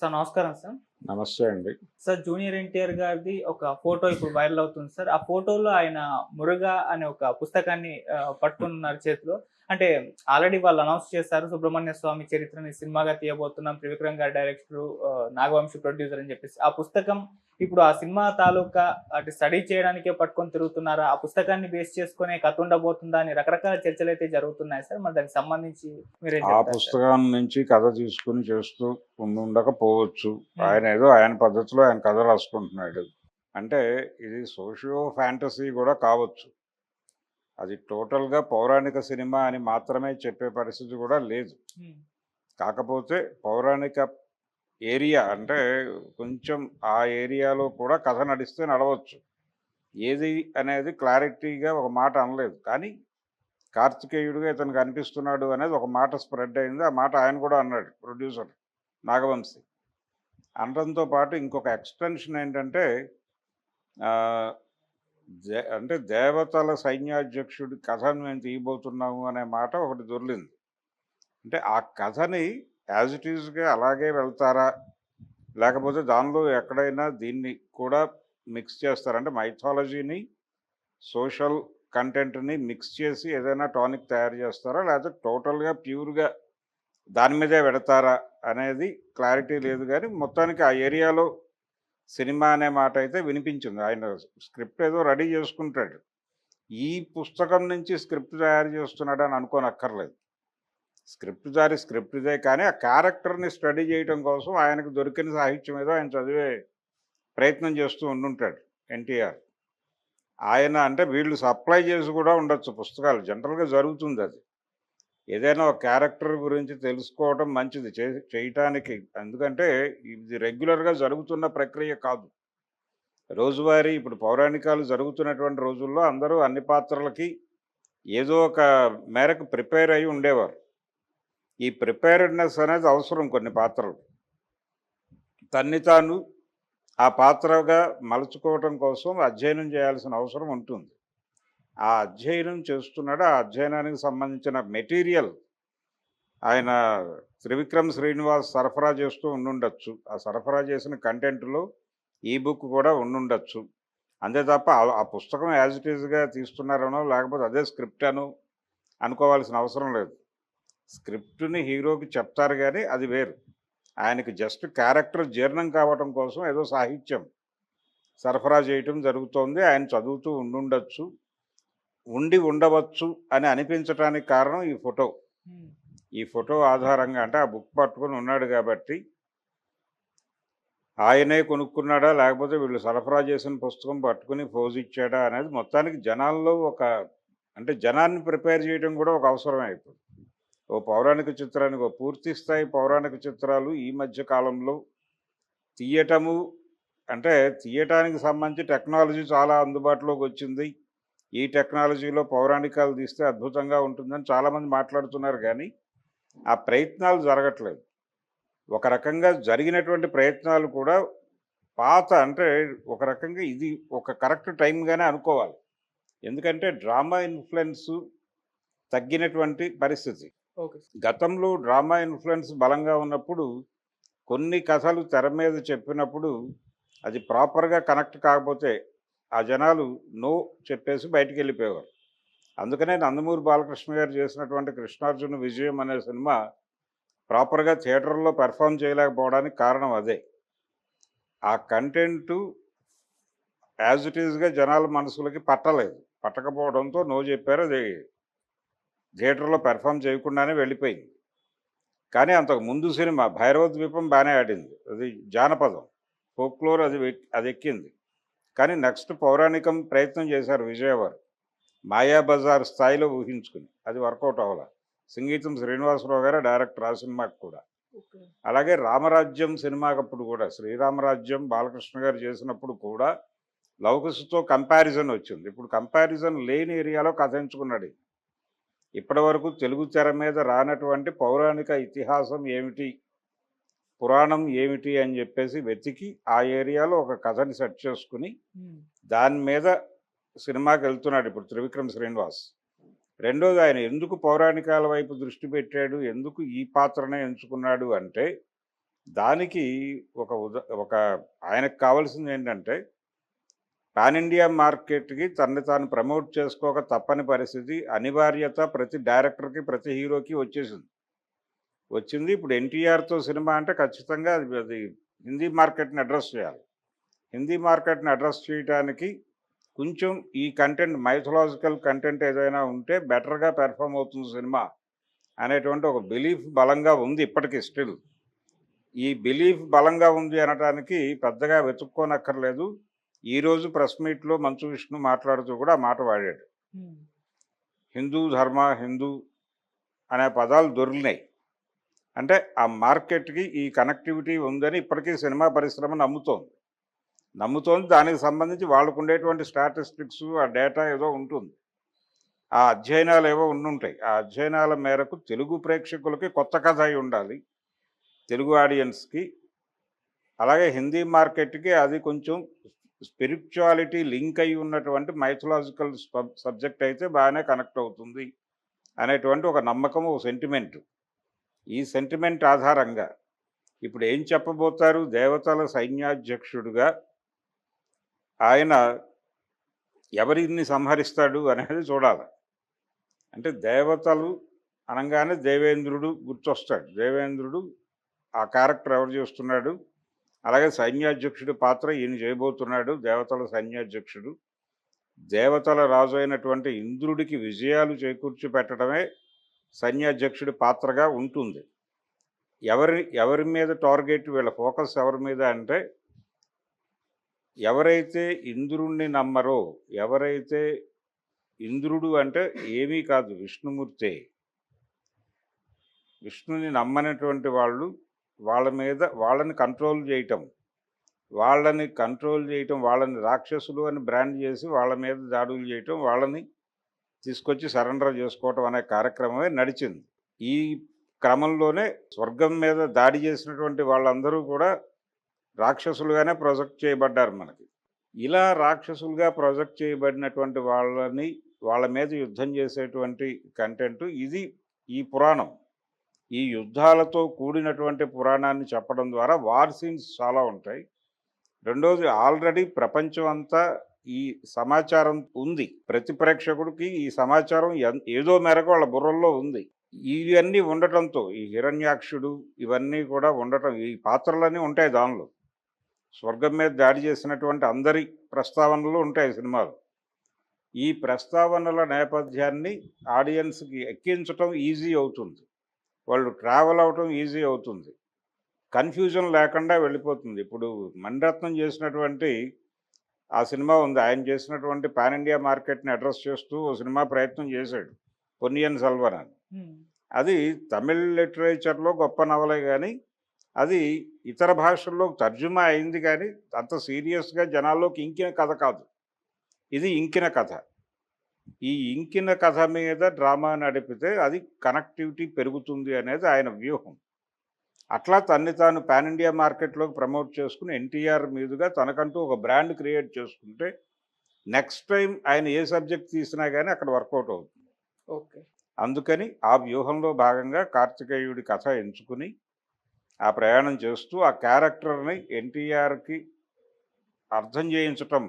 Sir నమస్కారం sir. నమస్తే అండి. సార్ జూనియర్ ఎన్టీఆర్ గారిది ఒక ఫోటో ఇప్పుడు వైరల్ అవుతుంది సార్. ఆ ఫోటోలో ఆయన మురుగా అనే ఒక పుస్తకాన్ని పట్టుకున్నారు చేతిలో. అంటే ఆల్రెడీ వాళ్ళు అనౌన్స్ చేశారు సుబ్రహ్మణ్య స్వామి చరిత్రని సినిమాగా తీయబోతున్నాం. త్రివిక్రమ్ గారి డైరెక్టర్ నాగవంశి ప్రొడ్యూసర్ అని చెప్పేసి. ఆ పుస్తకం ఇప్పుడు ఆ సినిమా తాలూకా అటు స్టడీ చేయడానికే పట్టుకొని తిరుగుతున్నారా? ఆ పుస్తకాన్ని బేస్ చేసుకునే కథ ఉండబోతుందా అని రకరకాల చర్చలు అయితే జరుగుతున్నాయి సార్. మరి దానికి సంబంధించి మీరేం ఆ చెప్తారు సార్? పుస్తకం నుంచి కథ తీసుకుని చేస్తూ ఉండకపోవచ్చు. ఆయన ఏదో ఆయన పద్ధతిలో ఆయన కథ రాసుకుంటున్నాడు. అంటే ఇది సోషియో ఫ్యాంటసీ కూడా కావచ్చు. అది టోటల్గా పౌరాణిక సినిమా అని మాత్రమే చెప్పే పరిస్థితి కూడా లేదు. కాకపోతే పౌరాణిక ఏరియా అంటే కొంచెం ఆ ఏరియాలో కూడా కథ నడిస్తే నడవచ్చు. ఏది అనేది క్లారిటీగా ఒక మాట అనలేదు. కానీ కార్తికేయుడిగా ఇతను కనిపిస్తున్నాడు అనేది ఒక మాట స్ప్రెడ్ అయింది. ఆ మాట ఆయన కూడా అన్నాడు ప్రొడ్యూసర్ నాగవంశి. అనడంతో పాటు ఇంకొక ఎక్స్టెన్షన్ ఏంటంటే అంటే దేవతల సైన్యాధ్యక్షుడి కథను మేము తీయబోతున్నాము అనే మాట ఒకటి దొర్లింది అంటే ఆ కథని యాజ్ ఇట్ ఈజ్గా అలాగే వెళ్తారా? లేకపోతే దానిలో ఎక్కడైనా దీన్ని కూడా మిక్స్ చేస్తారా? అంటే మైథాలజీని సోషల్ కంటెంట్ని మిక్స్ చేసి ఏదైనా టానిక్ తయారు చేస్తారా? లేకపోతే టోటల్గా ప్యూర్గా దాని మీదే పెడతారా? అనేది క్లారిటీ లేదు కానీ మొత్తానికి ఆ ఏరియాలో సినిమా అనే మాట అయితే వినిపించింది. ఆయన స్క్రిప్ట్ ఏదో రెడీ చేసుకుంటాడు. ఈ పుస్తకం నుంచి స్క్రిప్ట్ తయారు చేస్తున్నాడు అని అనుకోనక్కర్లేదు. స్క్రిప్ట్ దారి స్క్రిప్ట్ ఇదే కానీ ఆ క్యారెక్టర్ని స్టడీ చేయటం కోసం ఆయనకు దొరికిన సాహిత్యం ఏదో ఆయన చదివే ప్రయత్నం చేస్తూ ఉండుంటాడు ఎన్టీఆర్. ఆయన అంటే వీళ్ళు సప్లై చేసి కూడా ఉండొచ్చు పుస్తకాలు. జనరల్గా జరుగుతుంది అది. ఏదైనా ఒక క్యారెక్టర్ గురించి తెలుసుకోవడం మంచిది చే చేయటానికి. ఎందుకంటే ఇది రెగ్యులర్గా జరుగుతున్న ప్రక్రియ కాదు. రోజువారీ ఇప్పుడు పౌరాణికాలు జరుగుతున్నటువంటి రోజుల్లో అందరూ అన్ని పాత్రలకి ఏదో ఒక మేరకు ప్రిపేర్ అయి ఉండేవారు. ఈ ప్రిపేర్డ్నెస్ అనేది అవసరం కొన్ని పాత్రలు. తన్ని తాను ఆ పాత్రగా మలుచుకోవటం కోసం అధ్యయనం చేయాల్సిన అవసరం ఉంటుంది. ఆ అధ్యయనం చేస్తున్నాడు. ఆ అధ్యయనానికి సంబంధించిన మెటీరియల్ ఆయన త్రివిక్రమ్ శ్రీనివాస్ సరఫరా చేస్తూ ఉండుండొచ్చు. ఆ సరఫరా చేసిన కంటెంట్లో ఈ బుక్ కూడా ఉండుండొచ్చు. అంతే తప్ప ఆ- పుస్తకం యాజ్ ఇట్ ఈజ్గా తీస్తున్నారనో లేకపోతే అదే స్క్రిప్ట్ అను అనుకోవాల్సిన అవసరం లేదు. స్క్రిప్ట్ని హీరోకి చెప్తారు కానీ అది వేరు. ఆయనకి జస్ట్ క్యారెక్టర్ జీర్ణం కావటం కోసం ఏదో సాహిత్యం సరఫరా చేయటం జరుగుతోంది. ఆయన చదువుతూ ఉండుండొచ్చు. ఉండి ఉండవచ్చు అని అనిపించటానికి కారణం ఈ ఫోటో. ఈ ఫోటో ఆధారంగా అంటే ఆ బుక్ పట్టుకొని ఉన్నాడు కాబట్టి ఆయనే కొనుక్కున్నాడా లేకపోతే వీళ్ళు సరఫరా చేసిన పుస్తకం పట్టుకుని ఫోజ్ ఇచ్చాడా అనేది మొత్తానికి జనాల్లో ఒక అంటే జనాన్ని ప్రిపేర్ చేయడం కూడా ఒక అవసరమే ఇప్పుడు. ఓ పౌరాణిక చిత్రానికి ఒక పూర్తి స్థాయి పౌరాణిక చిత్రాలు ఈ మధ్య కాలంలో తీయటము అంటే తీయటానికి సంబంధించి టెక్నాలజీ చాలా అందుబాటులోకి వచ్చింది. ఈ టెక్నాలజీలో పౌరాణికాలు తీస్తే అద్భుతంగా ఉంటుందని చాలామంది మాట్లాడుతున్నారు కానీ ఆ ప్రయత్నాలు జరగట్లేదు. ఒక రకంగా జరిగినటువంటి ప్రయత్నాలు కూడా పాత అంటే ఒక రకంగా ఇది ఒక కరెక్ట్ టైంగానే అనుకోవాలి. ఎందుకంటే డ్రామా ఇన్ఫ్లుయెన్స్ తగ్గినటువంటి పరిస్థితి. గతంలో డ్రామా ఇన్ఫ్లుయెన్స్ బలంగా ఉన్నప్పుడు కొన్ని కథలు తెర మీద చెప్పినప్పుడు అది ప్రాపర్గా కనెక్ట్ కాకపోతే ఆ జనాలు నో చెప్పేసి బయటికి వెళ్ళిపోయేవారు. అందుకనే నందమూరి బాలకృష్ణ గారు చేసినటువంటి కృష్ణార్జున విజయం అనే సినిమా ప్రాపర్గా థియేటర్లో పెర్ఫామ్ చేయలేకపోవడానికి కారణం అదే. ఆ కంటెంటు యాజ్ ఇట్ ఈజ్గా జనాల మనసులకి పట్టలేదు. పట్టకపోవడంతో నో చెప్పారు అది థియేటర్లో పెర్ఫామ్ చేయకుండానే వెళ్ళిపోయింది. కానీ అంతకు ముందు సినిమా భైరవ ద్వీపం బాగానే ఆడింది. అది జానపదం. ఫోక్లోర్ అది అది ఎక్కింది. కానీ నెక్స్ట్ పౌరాణికం ప్రయత్నం చేశారు విజయవారు. మాయా బజార్ స్థాయిలో ఊహించుకుని. అది వర్కౌట్ అవ్వాలి. సంగీతం శ్రీనివాసరావు గారు డైరెక్టర్ ఆ సినిమాకి కూడా అలాగే రామరాజ్యం సినిమాకప్పుడు కూడా శ్రీరామరాజ్యం బాలకృష్ణ గారు చేసినప్పుడు కూడా లవకుశతో కంపారిజన్ వచ్చింది. ఇప్పుడు కంపారిజన్ లేని ఏరియాలో కథ ఎంచుకున్నాడు. ఇప్పటి వరకు తెలుగు తెర మీద రానటువంటి పౌరాణిక ఇతిహాసం ఏమిటి? పురాణం ఏమిటి అని చెప్పేసి వెతికి ఆ ఏరియాలో ఒక కథని సెట్ చేసుకుని దాని మీద సినిమాకి వెళ్తున్నాడు ఇప్పుడు త్రివిక్రమ్ శ్రీనివాస్. రెండోది ఆయన ఎందుకు పౌరాణికాల వైపు దృష్టి పెట్టాడు? ఎందుకు ఈ పాత్రనే ఎంచుకున్నాడు అంటే దానికి ఒక ఉద ఒక ఆయనకు కావాల్సింది ఏంటంటే పాన్ ఇండియా మార్కెట్కి తనని తాను ప్రమోట్ చేసుకోక తప్పని పరిస్థితి అనివార్యత ప్రతి డైరెక్టర్కి ప్రతి హీరోకి వచ్చేసింది. వచ్చింది. ఇప్పుడు ఎన్టీఆర్తో సినిమా అంటే ఖచ్చితంగా అది అది హిందీ మార్కెట్ని అడ్రస్ చేయాలి. హిందీ మార్కెట్ని అడ్రస్ చేయడానికి కొంచెం ఈ కంటెంట్ మైథలాజికల్ కంటెంట్ ఏదైనా ఉంటే బెటర్గా పెర్ఫామ్ అవుతుంది సినిమా అనేటువంటి ఒక బిలీఫ్ బలంగా ఉంది ఇప్పటికీ స్టిల్. ఈ బిలీఫ్ బలంగా ఉంది అనటానికి పెద్దగా వెతుక్కోనక్కర్లేదు. ఈరోజు ప్రెస్ మీట్లో మంచు విష్ణు మాట్లాడుతూ కూడా ఆ మాట వాడాడు. హిందూ ధర్మ హిందూ అనే పదాలు దొరికినాయి. అంటే ఆ మార్కెట్కి ఈ కనెక్టివిటీ ఉందని ఇప్పటికీ సినిమా పరిశ్రమ నమ్ముతోంది. నమ్ముతోంది. దానికి సంబంధించి వాళ్ళకు ఉండేటువంటి స్టాటిస్టిక్స్ ఆ డేటా ఏదో ఉంటుంది. ఆ అధ్యయనాలు ఏవో ఉండుంటాయి. ఆ అధ్యయనాల మేరకు తెలుగు ప్రేక్షకులకి కొత్త కథ అయి ఉండాలి. తెలుగు ఆడియన్స్కి. అలాగే హిందీ మార్కెట్కి అది కొంచెం స్పిరిచువాలిటీ లింక్ అయి ఉన్నటువంటి మైథలాజికల్ సబ్జెక్ట్ అయితే బాగానే కనెక్ట్ అవుతుంది అనేటువంటి ఒక నమ్మకం ఒక సెంటిమెంట్. ఈ సెంటిమెంట్ ఆధారంగా ఇప్పుడు ఏం చెప్పబోతారు? దేవతల సైన్యాధ్యక్షుడుగా ఆయన ఎవరిని సంహరిస్తాడు అనేది చూడాలి. అంటే దేవతలు అనగానే దేవేంద్రుడు గుర్తొస్తాడు. దేవేంద్రుడు ఆ క్యారెక్టర్ ఎవరు చేస్తున్నాడు? అలాగే సైన్యాధ్యక్షుడి పాత్ర ఈయన చేయబోతున్నాడు దేవతల సైన్యాధ్యక్షుడు. దేవతల రాజు అయినటువంటి ఇంద్రుడికి విజయాలు చేకూర్చి పెట్టడమే సైన్యాధ్యక్షుడి పాత్రగా ఉంటుంది. ఎవరి ఎవరి మీద టార్గెట్ వీళ్ళ ఫోకస్ ఎవరి మీద అంటే ఎవరైతే ఇంద్రుణ్ణి నమ్మరో ఎవరైతే ఇంద్రుడు అంటే ఏమీ కాదు విష్ణుమూర్తే. విష్ణుని నమ్మనటువంటి వాళ్ళు వాళ్ళ మీద వాళ్ళని కంట్రోల్ చేయటం. వాళ్ళని కంట్రోల్ చేయటం వాళ్ళని రాక్షసులు అని బ్రాండ్ చేసి వాళ్ళ మీద దాడులు చేయటం వాళ్ళని తీసుకొచ్చి సరెండర్ చేసుకోవటం అనే కార్యక్రమమే నడిచింది. ఈ క్రమంలోనే స్వర్గం మీద దాడి చేసినటువంటి వాళ్ళందరూ కూడా రాక్షసులుగానే ప్రొజెక్ట్ చేయబడ్డారు మనకి. ఇలా రాక్షసులుగా ప్రొజెక్ట్ చేయబడినటువంటి వాళ్ళని వాళ్ళ మీద యుద్ధం చేసేటువంటి కంటెంట్ ఇది ఈ పురాణం. ఈ యుద్ధాలతో కూడినటువంటి పురాణాన్ని చెప్పడం ద్వారా వార్ సీన్స్ చాలా ఉంటాయి. రెండోది ఆల్రెడీ ప్రపంచం అంతా ఈ సమాచారం ఉంది. ప్రతి ప్రేక్షకుడికి ఈ సమాచారం ఏదో మేరకు వాళ్ళ బుర్రల్లో ఉంది. ఇవన్నీ ఉండటంతో ఈ హిరణ్యాక్షుడు ఇవన్నీ కూడా ఉండటం ఈ పాత్రలన్నీ ఉంటాయి దానిలో. స్వర్గం మీద దాడి చేసినటువంటి అందరి ప్రస్తావనలు ఉంటాయి సినిమాలు. ఈ ప్రస్తావనల నేపథ్యాన్ని ఆడియన్స్కి ఎక్కించటం ఈజీ అవుతుంది. వాళ్ళు ట్రావెల్ అవటం ఈజీ అవుతుంది. కన్ఫ్యూజన్ లేకుండా వెళ్ళిపోతుంది. ఇప్పుడు మణిరత్నం చేసినటువంటి ఆ సినిమా ఉంది. ఆయన చేసినటువంటి పాన్ ఇండియా మార్కెట్ని అడ్రస్ చేస్తూ ఓ సినిమా ప్రయత్నం చేశాడు. పొన్నియన్ సెల్వన్ అని. అది తమిళ్ లిటరేచర్లో గొప్ప నవలే కానీ అది ఇతర భాషల్లో తర్జుమా అయింది కానీ అంత సీరియస్గా జనాల్లోకి ఇంకిన కథ కాదు. ఇది ఇంకిన కథ. ఈ ఇంకిన కథ మీద డ్రామా నడిపితే అది కనెక్టివిటీ పెరుగుతుంది అనేది ఆయన వ్యూహం. అట్లా తన్ని తాను పాన్ ఇండియా మార్కెట్లోకి ప్రమోట్ చేసుకుని ఎన్టీఆర్ మీదుగా తనకంటూ ఒక బ్రాండ్ క్రియేట్ చేసుకుంటే నెక్స్ట్ టైం ఆయన ఏ సబ్జెక్ట్ తీసినా కానీ అక్కడ వర్కౌట్ అవుతుంది. ఓకే. అందుకని ఆ వ్యూహంలో భాగంగా కార్తికేయుడి కథ ఎంచుకుని ఆ ప్రయాణం చేస్తూ ఆ క్యారెక్టర్ని ఎన్టీఆర్కి అర్థం చేయించటం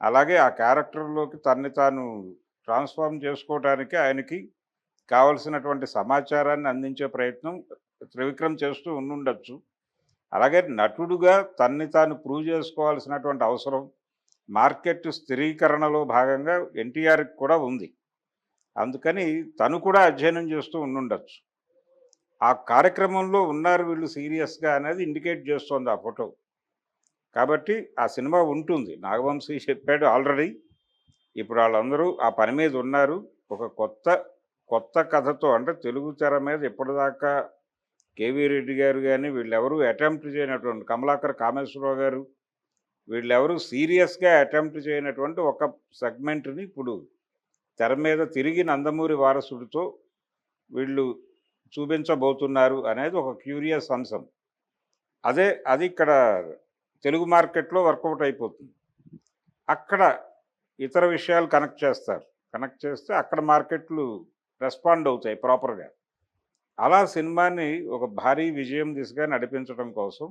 అలాగే ఆ క్యారెక్టర్లోకి తన్ని తాను ట్రాన్స్ఫార్మ్ చేసుకోవడానికి ఆయనకి కావలసినటువంటి సమాచారాన్ని అందించే ప్రయత్నం త్రివిక్రమ్ చేస్తూ ఉండుండొచ్చు. అలాగే నటుడుగా తన్ని తాను ప్రూవ్ చేసుకోవాల్సినటువంటి అవసరం మార్కెట్ స్థిరీకరణలో భాగంగా ఎన్టీఆర్కి కూడా ఉంది. అందుకని తను కూడా అధ్యయనం చేస్తూ ఉండుండొచ్చు. ఆ కార్యక్రమంలో ఉన్నారు వీళ్ళు సీరియస్గా అనేది ఇండికేట్ చేస్తోంది ఆ ఫోటో. కాబట్టి ఆ సినిమా ఉంటుంది. నాగవంశీ చెప్పాడు ఆల్రెడీ. ఇప్పుడు వాళ్ళందరూ ఆ పని మీద ఉన్నారు. ఒక కొత్త కొత్త కథతో అంటే తెలుగు తెర మీద ఇప్పటిదాకా కేవీ రెడ్డి గారు కానీ వీళ్ళెవరూ అటెంప్ట్ చేయనటువంటి కమలాకర్ కామేశ్వరరావు గారు వీళ్ళెవరూ సీరియస్గా అటెంప్ట్ చేయనటువంటి ఒక సెగ్మెంట్ని ఇప్పుడు తెర మీద తిరిగి నందమూరి వారసుడితో వీళ్ళు చూపించబోతున్నారు అనేది ఒక క్యూరియస్ అంశం. అదే అది ఇక్కడ తెలుగు మార్కెట్లో వర్కౌట్ అయిపోతుంది. అక్కడ ఇతర విషయాలు కనెక్ట్ చేస్తారు. కనెక్ట్ చేస్తే అక్కడ మార్కెట్లు రెస్పాండ్ అవుతాయి ప్రాపర్గా. అలా సినిమాని ఒక భారీ విజయం దిశగా నడిపించడం కోసం